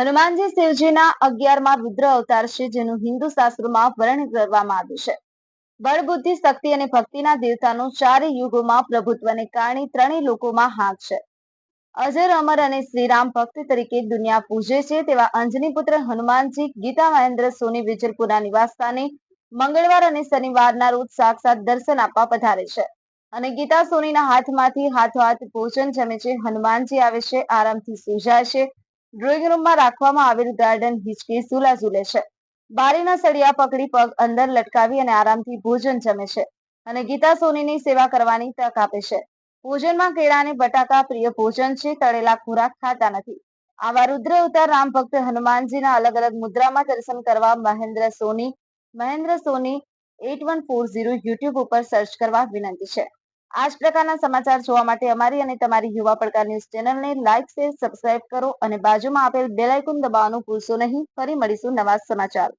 હનુમાનજી શિવજીના અગિયારમાં રુદ્ર અવતાર છે, જેનું હિન્દુ શાસ્ત્રોમાં વર્ણન કરવામાં આવ્યું છે. બળ, બુદ્ધિ, શક્તિ અને ભક્તિના દેવતાનું ચાર યુગોમાં પ્રભુત્વને કારણે ત્રણેય લોકોમાં હાથ છે. અજર, અમર અને શ્રીરામ ભક્ત તરીકે દુનિયા પૂજે છે, તેવા અંજની પુત્ર હનુમાનજી ગીતા મહેન્દ્ર સોની વિજયપુરા નિવાસ સ્થાને મંગળવાર અને શનિવારના રોજ સાક્ષાત દર્શન આપવા પધારે છે. અને ગીતા સોનીના હાથમાંથી હાથોહાથ ભોજન જમે છે. હનુમાનજી આવે છે, આરામથી સુજાય છે ડ્રોઈંગ રૂમમાં રાખવામાં આવેલ ગાર્ડન હિચકી ઝૂલા ઝૂલે છે. બારીના સળિયા પકડી પગ અંદર લટકાવી અને આરામથી ભોજન જમે છે અને ગીતા સોનીની સેવા કરવાની તક આપે છે. ભોજનમાં કેળા અને બટાકા પ્રિય ભોજન છે, તળેલા ખોરાક ખાતા નથી. આવા રુદ્ર અવતાર રામ ભક્ત હનુમાનજીના અલગ અલગ મુદ્રામાં દર્શન કરવા Mahendra Soni Mahendra Soni at one four zero YouTube ઉપર સર્ચ કરવા વિનંતી છે. આ જ પ્રકારના સમાચાર જોવા માટે અમારી અને તમારી યુવા પડકાર ન્યૂઝ ચેનલને લાઇક શેર, સબસ્ક્રાઇબ કરો અને બાજુમાં આપેલ બેલ આઇકોન દબાવવાનું ભૂલશો નહીં. ફરી મળીશું નવા સમાચાર.